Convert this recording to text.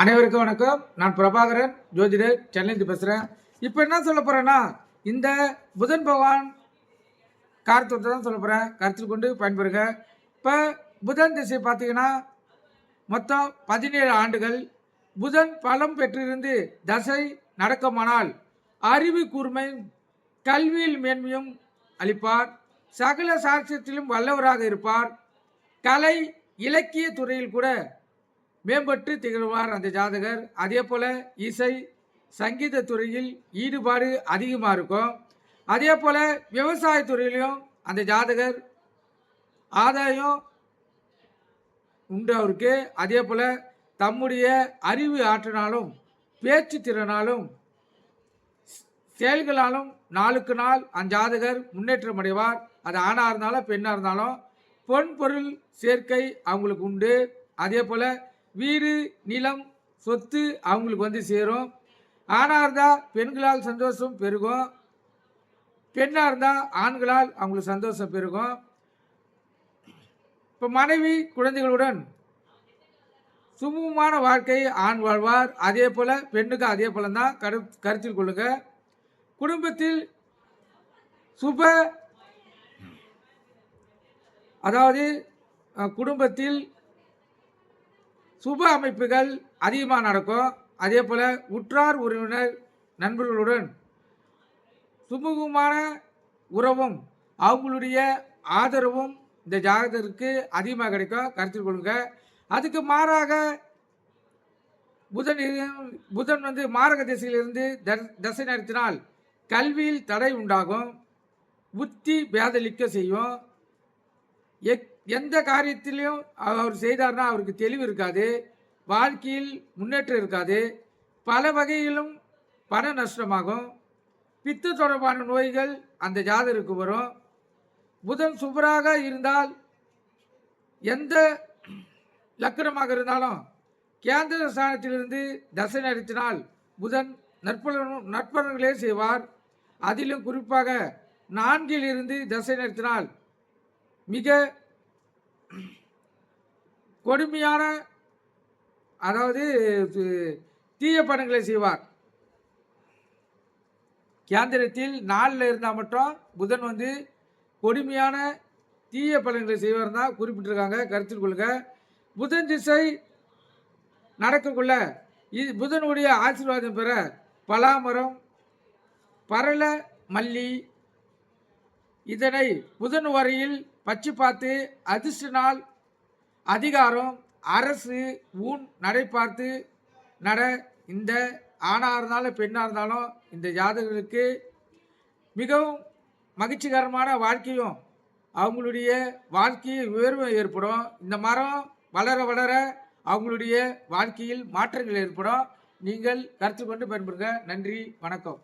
அனைவருக்கும் வணக்கம். நான் பிரபாகரன். ஜோதிடர் சென்னைந்து பேசுகிறேன் இப்போ என்ன சொல்ல போகிறேன்னா இந்த புதன் பகவான் காரத்துவத்தை தான் சொல்ல போகிறேன் கருத்தில் கொண்டு பயன்பெறுங்க இப்போ புதன் திசை பார்த்தீங்கன்னா மொத்தம் பதினேழு ஆண்டுகள். புதன் பலம் பெற்றிருந்து தசை நடக்குமானால் அறிவு கூர்மை கல்வியில் மேன்மையும் அளிப்பார். சகல சாட்சியத்திலும் வல்லவராக இருப்பார். கலை இலக்கிய துறையில் கூட மேம்பட்டு திகழ்வார் அந்த ஜாதகர். அதே போல் இசை சங்கீத துறையில் ஈடுபாடு அதிகமாக இருக்கும். அதே போல் விவசாயத்துறையிலையும் அந்த ஜாதகர் ஆதாயம் உண்டு அவருக்கு அதே போல் தம்முடைய அறிவு ஆற்றினாலும் பேச்சு திறனாலும் செயல்களாலும் நாளுக்கு நாள் அந்த ஜாதகர் முன்னேற்றம் அடைவார். அது ஆணாக இருந்தாலும் பெண்ணாக இருந்தாலும் பொன் பொருள் சேர்க்கை அவங்களுக்கு உண்டு. அதே போல் வீடு நிலம் சொத்து அவங்களுக்கு வந்து சேரும். ஆணாக இருந்தால் பெண்களால் சந்தோஷம் பெருகும். பெண்ணாக இருந்தால் ஆண்களால் அவங்களுக்கு சந்தோஷம் பெருகும். இப்போ மனைவி குழந்தைகளுடன் சுமூகமான வாழ்க்கை ஆண் வாழ்வார். அதே போல் பெண்ணுக்கு அதே போல தான் கரு கருத்தில் கொள்ளுங்க. குடும்பத்தில் சுப அதாவது குடும்பத்தில் சுப அமைப்புகள் அதிகமாக நடக்கும். அதே போல் உற்றார் உறவினர் நண்பர்களுடன் சுமூகமான உறவும் அவங்களுடைய ஆதரவும் இந்த ஜாதகத்திற்கு அதிகமாக கிடைக்கும். கருத்தில் கொள்ளுங்க. அதுக்கு மாறாக புதன் புதன் வந்து மாரக திசையிலிருந்து தசை நடத்தினால் கல்வியில் தடை உண்டாகும். புத்தி பேதலிக்க செய்யும். எக் எந்த காரியத்திலையும் அவர் செய்தார்னா அவருக்கு தெளிவு இருக்காது வாழ்க்கையில் முன்னேற்றம் இருக்காது பல வகையிலும் பண நஷ்டமாகும் பித்து தொடர்பான நோய்கள் அந்த ஜாதருக்கு வரும். புதன் சுபராக இருந்தால் எந்த லக்கணமாக இருந்தாலும் கேந்திர ஸ்தானத்திலிருந்து தசை நடத்தினால் புதன் நற்பலனும் நற்பலன்களே செய்வார். அதிலும் குறிப்பாக நான்கில் இருந்து தசை நடத்தினால் மிக கொடுமையான அதாவது தீய பணங்களை செய்வார். கேந்திரத்தில் நாளில் இருந்தால் மட்டும் புதன் வந்து கொடுமையான தீய பலன்களை செய்வார் தான் குறிப்பிட்டிருக்காங்க. கருத்தில் கொள்ளுங்க புதன் திசை நடக்கக்குள்ள இது புதனுடைய ஆசீர்வாதம் பெற பலாமரம் பரள மல்லி இதனை புதன் வரையில் பச்சு பார்த்து அதிர்ஷ்ட நாள் அதிகாரம் அரசு ஊன் நடை பார்த்து நட இந்த ஆணாக இருந்தாலும் பெண்ணாக இருந்தாலும் இந்த ஜாதகர்களுக்கு மிகவும் மகிழ்ச்சிகரமான வாழ்க்கையும் அவங்களுடைய வாழ்க்கையை உயர்வும் ஏற்படும். இந்த மரம் வளர வளர அவங்களுடைய வாழ்க்கையில் மாற்றங்கள் ஏற்படும். நீங்கள் கருத்து கொண்டு பயன்படுங்க. நன்றி வணக்கம்.